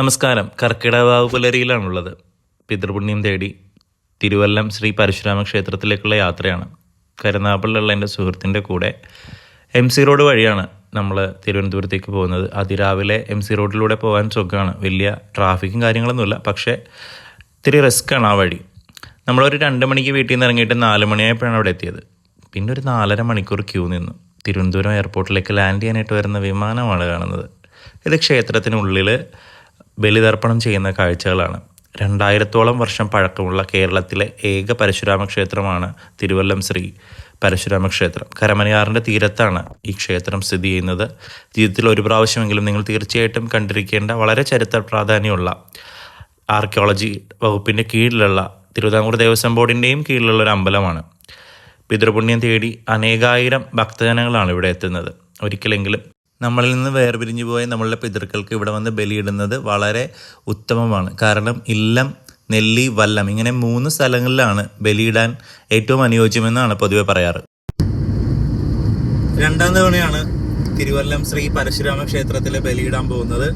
നമസ്കാരം. കർക്കിടവാവ് പുലരിയിലാണുള്ളത്. പിതൃപുണ്യം തേടി തിരുവല്ലം ശ്രീ പരശുരാമ ക്ഷേത്രത്തിലേക്കുള്ള യാത്രയാണ്. കരുനാഗപ്പള്ളിയുള്ള എന്റെ സുഹൃത്തിന്റെ കൂടെ എം സി റോഡ് വഴിയാണ് നമ്മൾ തിരുവനന്തപുരത്തേക്ക് പോകുന്നത്. അതിരാവിലെ എം സി റോഡിലൂടെ പോകാൻ സുഖമാണ്. വലിയ ട്രാഫിക്കും കാര്യങ്ങളൊന്നുമില്ല. പക്ഷേ ഇത്തിരി റിസ്ക്കാണ് ആ വഴി. നമ്മളൊരു രണ്ട് മണിക്ക് വീട്ടിൽ നിന്ന് ഇറങ്ങിയിട്ട് നാല് മണിയായപ്പോഴാണ് അവിടെ എത്തിയത്. പിന്നെ ഒരു നാലര മണിക്കൂർ ക്യൂ നിന്നു. തിരുവനന്തപുരം എയർപോർട്ടിലേക്ക് ലാൻഡ് ചെയ്യാനായിട്ട് വരുന്ന വിമാനമാണ് കാണുന്നത്. ഇത് ക്ഷേത്രത്തിനുള്ളിൽ ബലിതർപ്പണം ചെയ്യുന്ന കാഴ്ചകളാണ്. രണ്ടായിരത്തോളം വർഷം പഴക്കമുള്ള കേരളത്തിലെ ഏക പരശുരാമ ക്ഷേത്രമാണ് തിരുവല്ലം ശ്രീ പരശുരാമ ക്ഷേത്രം കരമനയാറിന്റെ തീരത്താണ് ഈ ക്ഷേത്രം സ്ഥിതി ചെയ്യുന്നത്. ജീവിതത്തിൽ ഒരു പ്രാവശ്യമെങ്കിലും നിങ്ങൾ തീർച്ചയായിട്ടും കണ്ടിരിക്കേണ്ട വളരെ ചരിത്ര പ്രാധാന്യമുള്ള ആർക്കിയോളജി വകുപ്പിന്റെ കീഴിലുള്ള തിരുവിതാംകൂർ ദേവസ്വം ബോർഡിന്റെയും കീഴിലുള്ള ഒരു അമ്പലമാണ്. പിതൃപുണ്യം തേടി അനേകായിരം ഭക്തജനങ്ങളാണ് ഇവിടെ എത്തുന്നത്. ഒരിക്കലെങ്കിലും നമ്മളിൽ നിന്ന് വേർപിരിഞ്ഞു പോയ നമ്മളുടെ പിതൃക്കൾക്ക് ഇവിടെ വന്ന് ബലിയിടുന്നത് വളരെ ഉത്തമമാണ്. കാരണം ഇല്ലം നെല്ലി വല്ലം ഇങ്ങനെ മൂന്ന് സ്ഥലങ്ങളിലാണ് ബലിയിടാൻ ഏറ്റവും അനുയോജ്യമെന്നാണ് പൊതുവെ പറയാറ്. രണ്ടാം തവണയാണ് തിരുവല്ലം ശ്രീ പരശുരാമ ക്ഷേത്രത്തിൽ ബലിയിടാൻ പോകുന്നത്.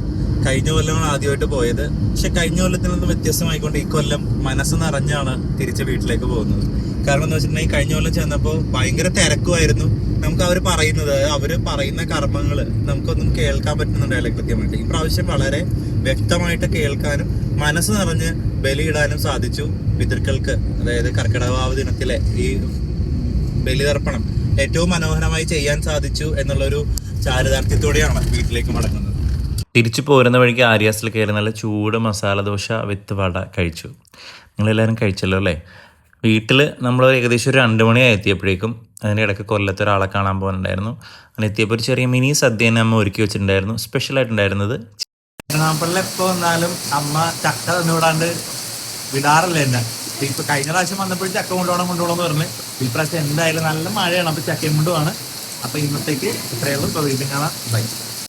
കഴിഞ്ഞ കൊല്ലമാണ് ആദ്യമായിട്ട് പോയത്. പക്ഷെ കഴിഞ്ഞ കൊല്ലത്തിൽ നിന്നും വ്യത്യസ്തമായിക്കൊണ്ട് ഈ കൊല്ലം മനസ്സ് നിറഞ്ഞാണ് തിരിച്ച് വീട്ടിലേക്ക് പോകുന്നത്. കാരണം എന്ന് വെച്ചിട്ടുണ്ടെങ്കിൽ കഴിഞ്ഞ കൊല്ലം ചെന്നപ്പോൾ ഭയങ്കര തിരക്കുമായിരുന്നു. നമുക്ക് അവർ പറയുന്നത് അവർ പറയുന്ന കർമ്മങ്ങൾ നമുക്കൊന്നും കേൾക്കാൻ പറ്റുന്നുണ്ടായില്ല കൃത്യമായിട്ട്. ഈ പ്രാവശ്യം വളരെ വ്യക്തമായിട്ട് കേൾക്കാനും മനസ്സ് നിറഞ്ഞ് ബലിയിടാനും സാധിച്ചു പിതൃക്കൾക്ക്. അതായത് കർക്കിടകവാവ് ദിനത്തിലെ ഈ ബലിതർപ്പണം ഏറ്റവും മനോഹരമായി ചെയ്യാൻ സാധിച്ചു എന്നുള്ളൊരു ചാരിതാർത്ഥ്യത്തോടെയാണ് വീട്ടിലേക്ക് മടങ്ങുന്നത്. തിരിച്ചു പോരുന്ന വഴിക്ക് ആര്യാസിൽ കയറി നല്ല ചൂട് മസാല ദോശ വിത്ത് വട കഴിച്ചു. നിങ്ങളെല്ലാവരും കഴിച്ചല്ലോ അല്ലേ? വീട്ടിൽ നമ്മൾ ഏകദേശം ഒരു രണ്ട് മണിയായി എത്തിയപ്പോഴേക്കും അതിന്റെ ഇടയ്ക്ക് കൊല്ലത്ത് ഒരാളെ കാണാൻ പോകുന്നുണ്ടായിരുന്നു അങ്ങനെ എത്തിയപ്പോൾ ഒരു ചെറിയ മിനി സദ്യ തന്നെ അമ്മ ഒരുക്കി വെച്ചിട്ടുണ്ടായിരുന്നു. സ്പെഷ്യലായിട്ടുണ്ടായിരുന്നത് എറണാകുളത്തിൽ എപ്പോ വന്നാലും അമ്മ ചക്ക തന്നുവിടാണ്ട് വിടാറില്ല എന്നെ. ഇപ്പൊ കഴിഞ്ഞ പ്രാവശ്യം വന്നപ്പോഴും ചക്ക കൊണ്ടുപോകണം കൊണ്ടുപോകണം എന്ന് പറഞ്ഞു. ഈ പ്രാവശ്യം എന്തായാലും നല്ല മഴയാണ് അപ്പൊ ചക്കയും കൊണ്ടുമാണ് അപ്പൊ ഇന്നത്തേക്ക് ഇത്രയേ ഉള്ളൂ. ഇപ്പൊ കാണാം. ബൈ